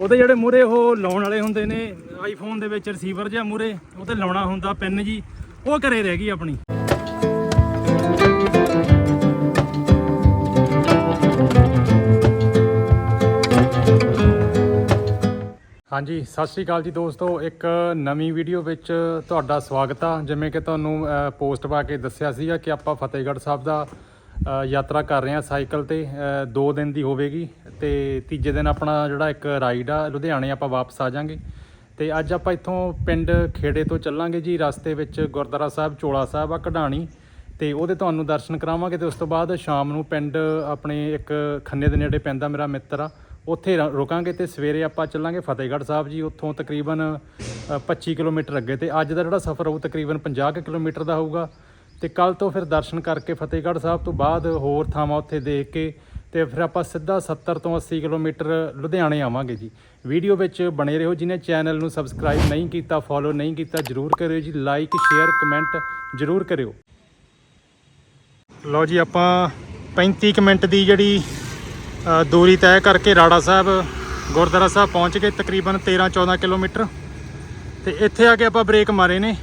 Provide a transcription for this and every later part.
ਉਹਦੇ ਜਿਹੜੇ ਮੂਰੇ ਉਹ ਲਾਉਣ ਵਾਲੇ ਹੁੰਦੇ ਨੇ ਆਈਫੋਨ ਦੇ ਵਿੱਚ ਰਿਸੀਵਰ ਜਿਹਾ ਮੂਰੇ ਉਹ ਤੇ ਲਾਉਣਾ ਹੁੰਦਾ ਪਿੰਨ ਜੀ, ਉਹ ਘਰੇ ਰਹਿ ਗਈ ਆਪਣੀ। ਹਾਂਜੀ, ਸਤਿ ਸ਼੍ਰੀ ਅਕਾਲ ਜੀ ਦੋਸਤੋ, ਇੱਕ ਨਵੀਂ ਵੀਡੀਓ ਵਿੱਚ ਤੁਹਾਡਾ ਸਵਾਗਤ ਆ। ਜਿਵੇਂ ਕਿ ਤੁਹਾਨੂੰ ਪੋਸਟ ਪਾ ਕੇ ਦੱਸਿਆ ਸੀਗਾ ਕਿ ਆਪਾਂ ਫਤਿਹਗੜ੍ਹ ਸਾਹਿਬ ਦਾ ਯਾਤਰਾ ਕਰ ਰਹੇ ਹਾਂ ਸਾਈਕਲ ਤੇ 2 ਦਿਨ ਦੀ ਹੋਵੇਗੀ ਤੇ ਤੀਜੇ ਦਿਨ ਆਪਣਾ ਜਿਹੜਾ ਇੱਕ ਰਾਈਡ ਆ ਲੁਧਿਆਣੇ ਆਪਾਂ ਵਾਪਸ ਆ ਜਾਾਂਗੇ। ਤੇ ਅੱਜ ਆਪਾਂ ਇੱਥੋਂ ਪਿੰਡ ਖੇੜੇ ਤੋਂ ਚੱਲਾਂਗੇ ਜੀ ਰਸਤੇ ਵਿੱਚ ਗੁਰਦੁਆਰਾ ਸਾਹਿਬ ਚੋਲਾ ਸਾਹਿਬ ਆ ਕਢਾਣੀ। ਤੇ ਉਹਦੇ ਤੁਹਾਨੂੰ ਦਰਸ਼ਨ ਕਰਾਵਾਂਗੇ ਤੇ ਉਸ ਤੋਂ ਬਾਅਦ ਸ਼ਾਮ ਨੂੰ ਪਿੰਡ ਆਪਣੇ ਇੱਕ ਖੰਨੇ ਦੇ ਨੇੜੇ ਪੈਂਦਾ ਮੇਰਾ ਮਿੱਤਰ ਆ ਉੱਥੇ ਰ- ਰੁਕਾਂਗੇ ਤੇ ਸਵੇਰੇ ਆਪਾਂ ਚੱਲਾਂਗੇ ਫਤਿਹਗੜ੍ਹ ਸਾਹਿਬ ਜੀ ਉੱਥੋਂ ਤਕਰੀਬਨ ਅ, 25 ਕਿਲੋਮੀਟਰ ਅੱਗੇ। ਤੇ ਅੱਜ ਦਾ ਜਿਹੜਾ ਸਫ਼ਰ ਉਹ ਤਕਰੀਬਨ 50 ਕੁ ਕਿਲੋਮੀਟਰ ਦਾ ਹੋਊਗਾ। ਤੇ ਕੱਲ ਤੋਂ ਫਿਰ ਦਰਸ਼ਨ ਕਰਕੇ ਫਤਿਹਗੜ੍ਹ ਸਾਹਿਬ ਤੋਂ ਬਾਅਦ ਹੋਰ ਥਾਵਾਂ ਉੱਥੇ ਦੇਖ ਕੇ ਤੇ ਫਿਰ ਆਪਾਂ ਸਿੱਧਾ 70 ਤੋਂ 80 ਕਿਲੋਮੀਟਰ ਲੁਧਿਆਣੇ ਆਵਾਂਗੇ ਜੀ। ਵੀਡੀਓ ਵਿੱਚ ਬਣੇ ਰਹੋ ਜਿਹਨੇ ਚੈਨਲ ਨੂੰ ਸਬਸਕ੍ਰਾਈਬ ਨਹੀਂ ਕੀਤਾ, ਫੋਲੋ ਨਹੀਂ ਕੀਤਾ, ਜਰੂਰ ਕਰਿਓ ਜੀ। ਲਾਈਕ, ਸ਼ੇਅਰ, ਕਮੈਂਟ ਜਰੂਰ ਕਰਿਓ। ਲਓ ਜੀ, ਆਪਾਂ 35 ਕੁ ਮਿੰਟ ਦੀ ਜਿਹੜੀ ਦੂਰੀ ਤੈਅ ਕਰਕੇ ਰਾੜਾ ਸਾਹਿਬ, ਗੁਰਦੁਆਰਾ ਸਾਹਿਬ ਪਹੁੰਚ ਗਏ, ਤਕਰੀਬਨ 13-14 ਕਿਲੋਮੀਟਰ। ਤੇ ਇੱਥੇ ਆ ਕੇ ਆਪਾਂ ਬ੍ਰੇਕ ਮਾਰੇ ਨੇ।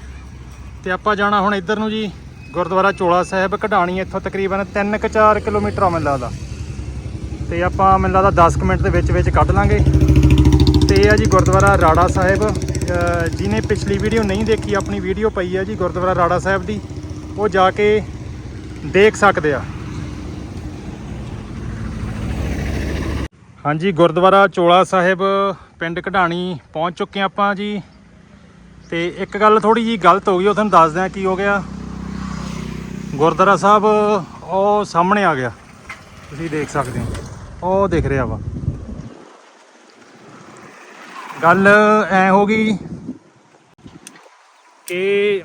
ਤੇ ਆਪਾਂ ਜਾਣਾ ਹੁਣ ਇੱਧਰ ਨੂੰ ਜੀ ਗੁਰਦੁਆਰਾ ਚੋਲਾ ਸਾਹਿਬ ਕਢਾਣੀ ਇੱਥੋਂ ਤਕਰੀਬਨ 3-4 ਕਿਲੋਮੀਟਰ ਆ ਮੈਨੂੰ ਲੱਗਦਾ। ਤੇ ਆਪਾਂ ਮੈਨੂੰ ਲੱਗਦਾ 10 ਕੁ ਮਿੰਟ ਦੇ ਵਿੱਚ ਵਿੱਚ ਕੱਢ ਲਾਂਗੇ। ਤੇ ਇਹ ਆ ਜੀ ਗੁਰਦੁਆਰਾ ਰਾੜਾ ਸਾਹਿਬ। ਅ, ਜਿਹਨੇ ਪਿਛਲੀ ਵੀਡੀਓ ਨਹੀਂ ਦੇਖੀ ਆਪਣੀ ਵੀਡੀਓ ਪਈ ਹੈ ਜੀ ਗੁਰਦੁਆਰਾ ਰਾੜਾ ਸਾਹਿਬ ਦੀ। ਉਹ ਜਾ ਕੇ ਦੇਖ ਸਕਦੇ ਆ। ਹਾਂਜੀ ਗੁਰਦੁਆਰਾ ਚੋਲਾ ਸਾਹਿਬ ਪਿੰਡ ਕਢਾਣੀ ਪਹੁੰਚ ਚੁੱਕੇ ਹਾਂ ਆਪਾਂ ਜੀ। ਤੇ ਇੱਕ ਗੱਲ ਥੋੜੀ ਜੀ ਗਲਤ ਹੋ ਗਈ ਉਹ ਤੁਹਾਨੂੰ ਦੱਸ ਦਿਆਂ ਕੀ ਹੋ ਗਿਆ। ਗੁਰਦੁਆਰਾ ਸਾਹਿਬ, ਉਹ ਸਾਹਮਣੇ ਆ ਗਿਆ। ਤੁਸੀਂ ਦੇਖ ਸਕਦੇ ਹੋ। ਉਹ ਦਿਖ ਰਿਹਾ ਵਾ। ਗੱਲ ਐ ਹੋ ਗਈ ਕਿ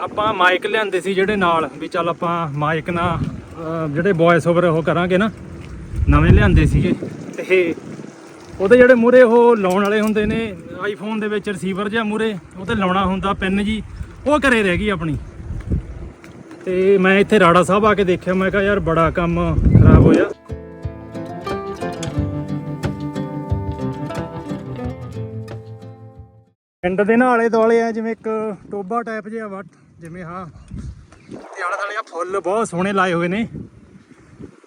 ਆਪਾਂ ਮਾਈਕ ਲਿਆਂਦੇ ਸੀ ਜਿਹੜੇ ਨਾਲ, ਵੀ ਚੱਲ ਆਪਾਂ ਮਾਈਕ ਨਾਲ ਜਿਹੜੇ ਵੌਇਸ ਓਵਰ ਉਹ ਕਰਾਂਗੇ ਨਾ। ਨਵੇਂ ਲਿਆਂਦੇ ਸੀਗੇ। ਤੇ ਉਹਦੇ ਜਿਹੜੇ ਮੂਰੇ ਉਹ ਲਾਉਣ ਵਾਲੇ ਹੁੰਦੇ ਨੇ ਆਈਫੋਨ ਦੇ ਵਿੱਚ ਰਿਸੀਵਰ ਜਿਹਾ ਮੂਰੇ ਉਹ ਤੇ ਲਾਉਣਾ ਹੁੰਦਾ ਪਿੰਨ ਜੀ। ਉਹ ਘਰੇ ਰਹਿ ਗਈ ਆਪਣੀ। ਤੇ ਮੈਂ ਇੱਥੇ ਰਾੜਾ ਸਾਹਿਬ ਆ ਕੇ ਦੇਖਿਆ, ਮੈਂ ਕਿਹਾ ਯਾਰ ਬੜਾ ਕੰਮ ਖਰਾਬ ਹੋਇਆ। ਪਿੰਡ ਦੇ ਨਾਲ ਆਲੇ ਦੁਆਲੇ ਆ, ਜਿਵੇਂ ਇੱਕ ਟੋਬਾ ਟਾਈਪ ਜਿਹਾ ਵਾ ਜਿਵੇਂ ਹਾਂ ਤੇ ਆਲੇ ਦੁਆਲੇ ਆ ਫੁੱਲ ਬਹੁਤ ਸੋਹਣੇ ਲਾਏ ਹੋਏ ਨੇ।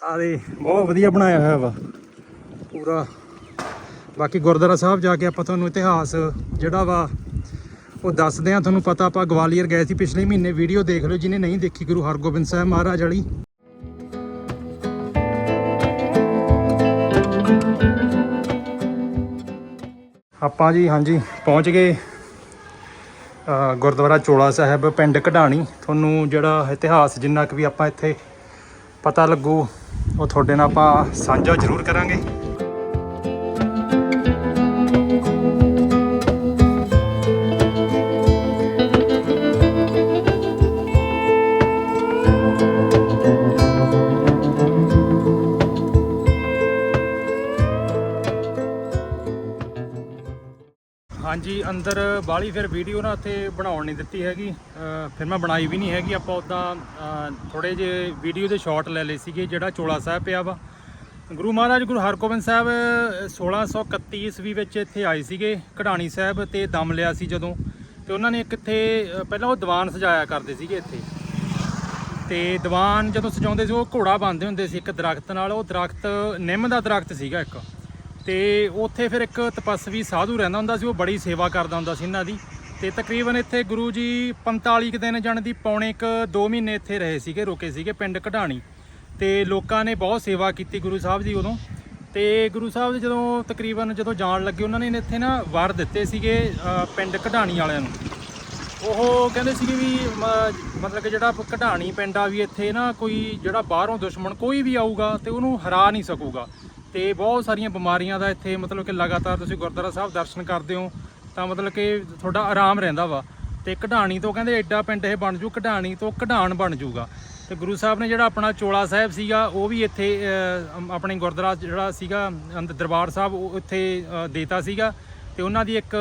ਆ ਦੇ, ਬਹੁਤ ਵਧੀਆ ਬਣਾਇਆ ਹੋਇਆ ਵਾ। ਪੂਰਾ। ਬਾਕੀ ਗੁਰਦੁਆਰਾ ਸਾਹਿਬ ਜਾ ਕੇ ਆਪਾਂ ਤੁਹਾਨੂੰ ਇਤਿਹਾਸ ਜਿਹੜਾ ਵਾ ਉਹ ਦੱਸਦੇ ਆ ਤੁਹਾਨੂੰ ਪਤਾ ਆਪਾਂ ਗਵਾਲੀਅਰ ਗਏ ਸੀ ਪਿਛਲੇ ਮਹੀਨੇ ਵੀਡੀਓ ਦੇਖ ਲਿਓ, ਜਿਹਨੇ ਨਹੀਂ ਦੇਖੀ ਗੁਰੂ ਹਰਗੋਬਿੰਦ ਸਾਹਿਬ ਮਹਾਰਾਜ ਵਾਲੀ। ਆਪਾਂ ਜੀ, ਹਾਂਜੀ, ਪਹੁੰਚ ਗਏ ਗੁਰਦੁਆਰਾ ਚੋਲਾ ਸਾਹਿਬ, ਪਿੰਡ ਕਢਾਣੀ। ਤੁਹਾਨੂੰ ਜਿਹੜਾ ਇਤਿਹਾਸ, ਜਿੰਨਾ ਕੁ ਵੀ ਆਪਾਂ ਇੱਥੇ ਪਤਾ ਲੱਗੂ, ਉਹ ਤੁਹਾਡੇ ਨਾਲ ਆਪਾਂ ਸਾਂਝਾ ਜ਼ਰੂਰ ਕਰਾਂਗੇ। ਹਾਂਜੀ ਅੰਦਰ ਬਾਹਲੀ ਫਿਰ ਵੀਡੀਓ ਨਾ ਉੱਥੇ ਬਣਾਉਣ ਨਹੀਂ ਦਿੱਤੀ ਹੈਗੀ। ਫਿਰ ਮੈਂ ਬਣਾਈ ਵੀ ਨਹੀਂ ਹੈਗੀ। ਆਪਾਂ ਉਦਾਂ ਥੋੜੇ ਜੇ ਵੀਡੀਓ ਦੇ ਸ਼ਾਟ ਲੈ ਲਏ ਸੀਗੇ ਜਿਹੜਾ ਚੋਲਾ ਸਾਹਿਬ ਪਿਆ ਵਾ। ਗੁਰੂ ਮਹਾਰਾਜ ਗੁਰੂ ਹਰਗੋਬਿੰਦ ਸਾਹਿਬ ਅ, 1631 ਈਸਵੀ ਵਿੱਚ ਇੱਥੇ ਆਏ ਸੀਗੇ ਕਢਾਣੀ ਸਾਹਿਬ ਤੇ ਦਮ ਲਿਆ ਸੀ ਜਦੋਂ। ਤੇ ਉਹਨਾਂ ਨੇ ਇੱਕ ਇੱਥੇ ਪਹਿਲਾਂ ਉਹ ਦੀਵਾਨ ਸਜਾਇਆ ਕਰਦੇ ਸੀਗੇ ਇੱਥੇ। ਤੇ ਦੀਵਾਨ ਜਦੋਂ ਸਜਾਉਂਦੇ ਸੀ ਉਹ ਘੋੜਾ ਬੰਨ੍ਹਦੇ ਹੁੰਦੇ ਸੀ ਇੱਕ ਦਰਖਤ ਨਾਲ। ਉਹ ਦਰਖਤ ਨਿੰਮ ਦਾ ਦਰਖਤ ਸੀਗਾ ਇੱਕ। ਤੇ ਉੱਥੇ ਫਿਰ ਇੱਕ ਤਪਸਵੀ ਸਾਧੂ ਰਹਿੰਦਾ ਹੁੰਦਾ ਸੀ, ਉਹ ਬੜੀ ਸੇਵਾ ਕਰਦਾ ਹੁੰਦਾ ਸੀ ਇਹਨਾਂ ਦੀ। ਤੇ ਤਕਰੀਬਨ ਇੱਥੇ ਗੁਰੂ ਜੀ 45 ਕੁ ਦਿਨ ਜਾਣ ਦੀ ਪੌਣੇ ਇੱਕ 2 ਮਹੀਨੇ ਇੱਥੇ ਰਹੇ ਸੀਗੇ, ਰੁਕੇ ਸੀਗੇ ਪਿੰਡ ਕਢਾਣੀ ਤੇ ਲੋਕਾਂ ਨੇ ਬਹੁਤ ਸੇਵਾ ਕੀਤੀ ਗੁਰੂ ਸਾਹਿਬ ਦੀ ਉਦੋਂ। ਤੇ ਗੁਰੂ ਸਾਹਿਬ ਦੇ ਜਦੋਂ ਤਕਰੀਬਨ ਜਦੋਂ ਜਾਣ ਲੱਗੇ, ਉਹਨਾਂ ਨੇ ਇੱਥੇ ਨਾ ਵਾਰ ਦਿੱਤੇ ਸੀਗੇ ਪਿੰਡ ਕਢਾਣੀ ਵਾਲਿਆਂ ਨੂੰ। ਉਹ ਕਹਿੰਦੇ ਸੀਗੇ ਵੀ, ਮ- ਮਤਲਬ ਕਿ ਜਿਹੜਾ ਕਢਾਣੀ ਪਿੰਡ ਆ ਵੀ ਇੱਥੇ ਨਾ ਕੋਈ ਜਿਹੜਾ ਬਾਹਰੋਂ ਦੁਸ਼ਮਣ ਕੋਈ ਵੀ ਆਊਗਾ ਤੇ ਉਹਨੂੰ ਹਰਾ ਨਹੀਂ ਸਕੂਗਾ। ਤੇ ਬਹੁਤ ਸਾਰੀਆਂ ਬਿਮਾਰੀਆਂ ਦਾ ਇੱਥੇ ਮਤਲਬ ਕਿ ਲਗਾਤਾਰ ਤੁਸੀਂ ਗੁਰਦੁਆਰਾ ਸਾਹਿਬ ਦਰਸ਼ਨ ਕਰਦੇ ਹੋ, ਤਾਂ ਮਤਲਬ ਕਿ ਤੁਹਾਡਾ ਆਰਾਮ ਰਹਿੰਦਾ ਵਾ। ਤੇ ਕਢਾਣੀ ਤੋਂ ਕਹਿੰਦੇ ਐਡਾ ਪਿੰਡ ਇਹ ਬਣ ਜੂ, ਕਢਾਣੀ ਤੋਂ ਕਢਾਣ ਬਣ ਜੂਗਾ। ਤੇ ਗੁਰੂ ਸਾਹਿਬ ਨੇ ਜਿਹੜਾ ਆਪਣਾ ਚੋਲਾ ਸਾਹਿਬ ਸੀਗਾ, ਉਹ ਵੀ ਇੱਥੇ ਆਪਣੇ ਗੁਰਦੁਆਰਾ ਜਿਹੜਾ ਸੀਗਾ, ਅੰਦਰ ਦਰਬਾਰ ਸਾਹਿਬ, ਉਹ ਇੱਥੇ ਦੇਤਾ ਸੀਗਾ। ਤੇ ਉਹਨਾਂ ਦੀ ਇੱਕ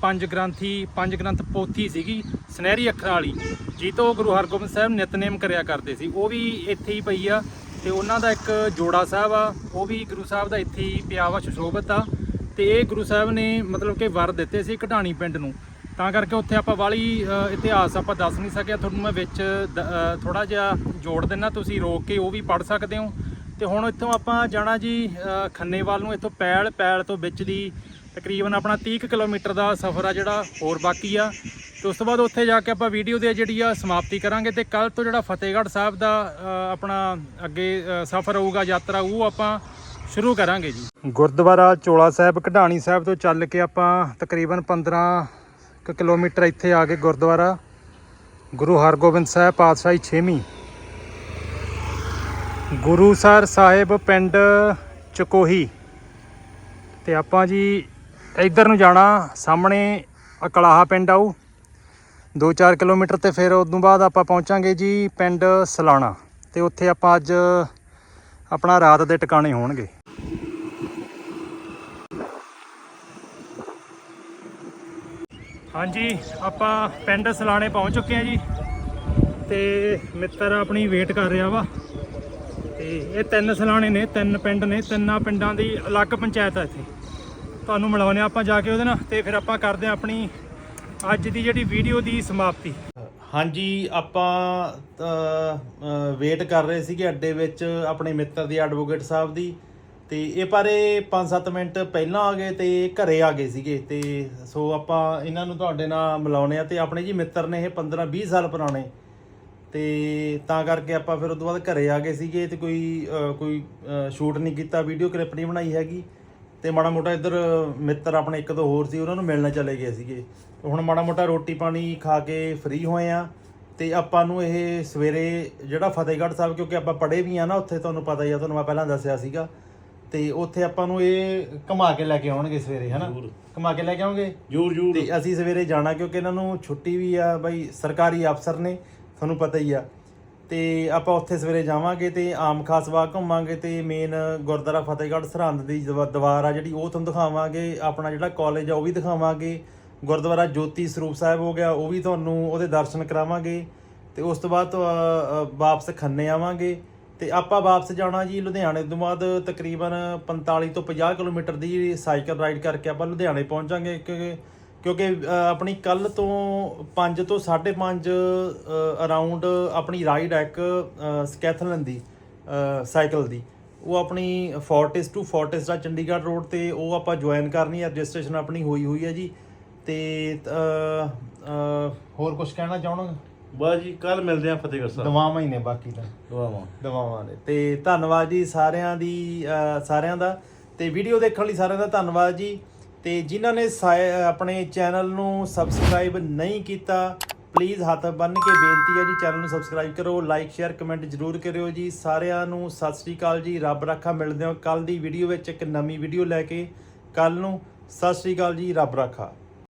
ਪੰਜ ਗ੍ਰੰਥੀ, ਪੰਜ ਗ੍ਰੰਥ ਪੋਥੀ ਸੀਗੀ, ਸੁਨਹਿਰੀ ਅੱਖਰਾਂ ਵਾਲੀ ਜੀ ਤੋਂ ਗੁਰੂ ਹਰਗੋਬਿੰਦ ਸਾਹਿਬ ਨਿਤਨੇਮ ਕਰਿਆ ਕਰਦੇ ਸੀ। ਉਹ ਵੀ ਇੱਥੇ ਹੀ ਪਈ ਆ। ਤੇ ਉਹਨਾਂ ਦਾ ਇੱਕ ਜੋੜਾ ਸਾਹਿਬ ਆ ਉਹ ਵੀ ਗੁਰੂ ਸਾਹਿਬ ਦਾ ਇੱਥੇ ਹੀ ਪਿਆ ਵਾ ਸੁਸ਼ੋਭਿਤ ਆ। ਤੇ ਇਹ ਗੁਰੂ ਸਾਹਿਬ ਨੇ ਮਤਲਬ ਕਿ ਵਰ ਦਿੱਤੇ ਸੀ ਘਟਾਣੀ ਪਿੰਡ ਨੂੰ। ਤਾਂ ਕਰਕੇ ਉੱਥੇ ਆਪਾਂ ਵਾਲੀ ਇਤਿਹਾਸ ਆਪਾਂ ਦੱਸ ਨਹੀਂ ਸਕਿਆ। ਤੁਹਾਨੂੰ ਮੈਂ ਵਿੱਚ ਥੋੜਾ ਜਿਹਾ ਜੋੜ ਦਿੰਨਾ ਤੁਸੀਂ ਰੋਕ ਕੇ ਉਹ ਵੀ ਪੜ ਸਕਦੇ ਹੋ। ਤੇ ਹੁਣ ਇੱਥੋਂ ਆਪਾਂ ਜਾਣਾ ਜੀ ਅ, ਖੰਨੇਵਾਲ ਨੂੰ ਇੱਥੋਂ ਪੈਲ ਪੈਲ ਤੋਂ ਵਿੱਚ ਦੀ ਤਕਰੀਬਨ ਆਪਣਾ 30 ਕੁ ਕਿਲੋਮੀਟਰ ਦਾ ਸਫ਼ਰ ਆ ਜਿਹੜਾ ਹੋਰ ਬਾਕੀ ਆ। ਤੇ ਉਸ ਤੋਂ ਬਾਅਦ ਉੱਥੇ ਜਾ ਕੇ ਆਪਾਂ ਵੀਡੀਓ ਦੀ ਜਿਹੜੀ ਆ ਸਮਾਪਤੀ ਕਰਾਂਗੇ ਤੇ ਕੱਲ ਤੋਂ ਜਿਹੜਾ ਫਤਿਹਗੜ੍ਹ ਸਾਹਿਬ ਦਾ ਆਪਣਾ ਅੱਗੇ ਸਫ਼ਰ ਹੋਊਗਾ, ਯਾਤਰਾ, ਉਹ ਆਪਾਂ ਸ਼ੁਰੂ ਕਰਾਂਗੇ ਜੀ। ਗੁਰਦੁਆਰਾ ਚੋਲਾ ਸਾਹਿਬ, ਕਢਾਣੀ ਸਾਹਿਬ ਤੋਂ ਚੱਲ ਕੇ ਆਪਾਂ ਤਕਰੀਬਨ 15 ਕੁ ਕਿਲੋਮੀਟਰ ਇੱਥੇ ਆ ਕੇ ਗੁਰਦੁਆਰਾ। ਗੁਰੂ ਹਰਗੋਬਿੰਦ ਸਾਹਿਬ ਪਾਤਸ਼ਾਹੀ 6ਵੀਂ ਗੁਰੂਸਰ ਸਾਹਿਬ ਪਿੰਡ ਚਕੋਹੀ। ਤੇ ਆਪਾਂ ਜੀ ਇੱਧਰ ਨੂੰ ਜਾਣਾ, ਸਾਹਮਣੇ ਅਕਲਾਹਾ ਪਿੰਡ ਆਊ 2-4 ਕਿਲੋਮੀਟਰ ਤੇ ਫਿਰ ਉਸ ਤੋਂ ਬਾਅਦ ਆਪਾਂ ਪਹੁੰਚਾਂਗੇ ਜੀ ਪਿੰਡ ਸਲਾਣਾ ਤੇ ਉੱਥੇ ਆਪਾਂ ਅੱਜ ਆਪਣਾ ਰਾਤ ਦੇ ਟਿਕਾਣੇ ਹੋਣਗੇ। ਹਾਂਜੀ, ਆਪਾਂ ਪਿੰਡ ਸਲਾਣੇ ਪਹੁੰਚ ਚੁੱਕੇ ਹਾਂ ਜੀ ਤੇ ਮਿੱਤਰ ਆਪਣੀ ਵੇਟ ਕਰ ਰਿਹਾ ਵਾ ਤੇ ਇਹ ਤਿੰਨ ਸਲਾਣੇ ਨੇ, ਤਿੰਨ ਪਿੰਡ ਨੇ, ਤਿੰਨਾਂ ਪਿੰਡਾਂ ਦੀ ਅਲੱਗ ਪੰਚਾਇਤ ਆ ਇੱਥੇ। ਤੁਹਾਨੂੰ ਮਿਲਾਉਂਦੇ ਹਾਂ ਆਪਾਂ ਜਾ ਕੇ ਉਹਦੇ ਨਾਲ ਤੇ ਫਿਰ ਆਪਾਂ ਕਰਦੇ ਹਾਂ ਆਪਣੀ ਅੱਜ ਦੀ ਜਿਹੜੀ ਵੀਡੀਓ ਦੀ ਸਮਾਪਤੀ। ਹਾਂਜੀ, ਆਪਾਂ ਵੇਟ ਕਰ ਰਹੇ ਸੀਗੇ ਅੱਡੇ ਵਿੱਚ ਆਪਣੇ ਮਿੱਤਰ ਦੀ ਐਡਵੋਕੇਟ ਸਾਹਿਬ ਦੀ। ਤੇ ਇਹ ਪਰ ਇਹ 5-7 ਮਿੰਟ ਪਹਿਲਾਂ ਆ ਗਏ ਤੇ ਘਰੇ ਆ ਗਏ ਸੀਗੇ। ਤੇ ਸੋ ਆਪਾਂ ਇਹਨਾਂ ਨੂੰ ਤੁਹਾਡੇ ਨਾਲ ਮਿਲਾਉਣੇ ਆ ਤੇ ਆਪਣੇ ਜੀ ਮਿੱਤਰ ਨੇ ਇਹ 15-20 ਸਾਲ ਪੁਰਾਣੇ। ਤੇ ਤਾਂ ਕਰਕੇ ਆਪਾਂ ਫਿਰ ਉਸ ਤੋਂ ਬਾਅਦ ਘਰੇ ਆ ਗਏ ਸੀਗੇ ਤੇ ਕੋਈ ਕੋਈ ਸ਼ੂਟ ਨਹੀਂ ਕੀਤਾ ਵੀਡੀਓ ਕਲਿੱਪ ਨਹੀਂ ਬਣਾਈ ਹੈਗੀ। ਤੇ ਮਾੜਾ ਮੋਟਾ ਇੱਧਰ ਮਿੱਤਰ ਆਪਣੇ ਇੱਕ ਦੋ ਹੋਰ ਸੀ ਉਹਨਾਂ ਨੂੰ ਮਿਲਣ ਚਲੇ ਗਏ ਸੀਗੇ। ਹੁਣ ਮਾੜਾ ਮੋਟਾ ਰੋਟੀ ਪਾਣੀ ਖਾ ਕੇ ਫ੍ਰੀ ਹੋਏ ਆ ਤੇ ਆਪਾਂ ਨੂੰ ਇਹ ਸਵੇਰੇ ਜਿਹੜਾ ਫਤਿਹਗੜ੍ਹ ਸਾਹਿਬ ਕਿਉਂਕਿ ਆਪਾਂ ਪੜ੍ਹੇ ਵੀ ਆ ਨਾ ਉੱਥੇ ਤੁਹਾਨੂੰ ਪਤਾ ਹੀ ਆ ਤੁਹਾਨੂੰ ਮੈਂ ਪਹਿਲਾਂ ਦੱਸਿਆ ਸੀਗਾ। ਤੇ ਉੱਥੇ ਆਪਾਂ ਨੂੰ ਇਹ ਘੁਮਾ ਕੇ ਲੈ ਕੇ ਆਉਣਗੇ ਸਵੇਰੇ ਹਨਾ? ਘੁਮਾ ਕੇ ਲੈ ਕੇ ਆਉਣਗੇ? ਜੂਰ ਜੂਰ ਤੇ ਅਸੀਂ ਸਵੇਰੇ ਜਾਣਾ ਕਿਉਂਕਿ ਇਹਨਾਂ ਨੂੰ ਛੁੱਟੀ ਵੀ ਆ ਬਈ ਸਰਕਾਰੀ ਅਫਸਰ ਨੇ ਤੁਹਾਨੂੰ ਪਤਾ ਹੀ ਆ। ਤੇ ਆਪਾਂ ਉੱਥੇ ਸਵੇਰੇ ਜਾਵਾਂਗੇ ਤੇ ਆਮ ਖਾਸ ਬਾਗ ਘੁੰਮਾਂਗੇ ਤੇ ਮੇਨ ਗੁਰਦੁਆਰਾ ਫਤਿਹਗੜ੍ਹ ਸਰਹੰਦ ਦੀ ਦੀਵਾ- ਦੀਵਾਰ ਆ ਜਿਹੜੀ ਉਹ ਤੁਹਾਨੂੰ ਦਿਖਾਵਾਂਗੇ ਆਪਣਾ ਜਿਹੜਾ ਕਾਲਜ ਆ ਉਹ ਵੀ ਦਿਖਾਵਾਂਗੇ ਗੁਰਦੁਆਰਾ ਜੋਤੀ ਸਰੂਪ ਸਾਹਿਬ ਹੋ ਗਿਆ ਉਹ ਵੀ ਤੁਹਾਨੂੰ ਉਹਦੇ ਦਰਸ਼ਨ ਕਰਾਵਾਂਗੇ ਤੇ ਉਸ ਤੋਂ ਬਾਅਦ ਤੋਂ, ਵਾਪਸ ਖੰਨੇ ਆਵਾਂਗੇ ਤੇ ਆਪਾਂ ਵਾਪਸ ਜਾਣਾ ਜੀ ਲੁਧਿਆਣੇ ਤੋਂ ਬਾਅਦ ਤਕਰੀਬਨ 45 ਤੋਂ 50 ਕਿਲੋਮੀਟਰ ਦੀ ਸਾਈਕਲ ਰਾਈਡ ਕਰਕੇ ਆਪਾਂ ਲੁਧਿਆਣੇ ਪਹੁੰਚਾਂਗੇ ਕਿਉਂਕਿ ਕਿਉਂਕਿ ਆਪਣੀ ਕੱਲ ਤੋਂ 5 ਤੋਂ 5:30 ਅਰਾਊਂਡ ਆਪਣੀ ਰਾਈਡ ਹੈ ਇੱਕ ਸਕੈਥਲਨ ਦੀ ਸਾਈਕਲ ਦੀ। ਉਹ ਆਪਣੀ ਫੋਰਟਿਸ ਟੂ ਫੋਰਟਿਸ ਦਾ ਚੰਡੀਗੜ੍ਹ ਰੋਡ ਤੇ ਉਹ ਆਪਾਂ ਜੁਆਇਨ ਕਰਨੀ ਹੈ ਰਜਿਸਟ੍ਰੇਸ਼ਨ ਆਪਣੀ ਹੋਈ ਹੋਈ ਹੈ ਜੀ। ਤੇ ਹੋਰ ਕੁਝ ਕਹਿਣਾ ਚਾਹਣਾ ਬਸ ਜੀ ਕੱਲ ਮਿਲਦੇ ਆ ਫਤਿਹਗੜ੍ਹ ਸਾਹਿਬ। ਦਵਾਵਾਂ ਹੀ ਨੇ ਬਾਕੀ ਤਾਂ। ਦੁਆਵਾਂ। ਦਵਾਵਾਂ ਦੇ ਤੇ ਧੰਨਵਾਦ ਜੀ ਸਾਰਿਆਂ ਦੀ ਸਾਰਿਆਂ ਦਾ। ਤੇ ਵੀਡੀਓ ਦੇਖਣ ਲਈ ਸਾਰਿਆਂ ਦਾ ਧੰਨਵਾਦ ਜੀ। ਤੇ ਜਿਨ੍ਹਾਂ ਨੇ ਸਾ- ਆਪਣੇ ਚੈਨਲ ਨੂੰ ਸਬਸਕ੍ਰਾਈਬ ਨਹੀਂ ਕੀਤਾ ਪਲੀਜ਼ ਹੱਥ ਬੰਨ ਕੇ ਬੇਨਤੀ ਹੈ ਜੀ, ਚੈਨਲ ਨੂੰ ਸਬਸਕ੍ਰਾਈਬ ਕਰੋ ਲਾਈਕ ਸ਼ੇਅਰ ਕਮੈਂਟ ਜਰੂਰ ਕਰਿਓ ਜੀ। ਸਾਰਿਆਂ ਨੂੰ ਸਤਿ ਸ੍ਰੀ ਅਕਾਲ ਜੀ। ਰੱਬ ਰੱਖਾ, ਮਿਲਦੇ ਹਾਂ ਕੱਲ ਦੀ ਵੀਡੀਓ ਵਿੱਚ ਇੱਕ ਨਵੀਂ ਵੀਡੀਓ ਲੈ ਕੇ। ਕੱਲ ਨੂੰ ਸਤਿ ਸ੍ਰੀ ਅਕਾਲ ਜੀ, ਰੱਬ ਰੱਖਾ।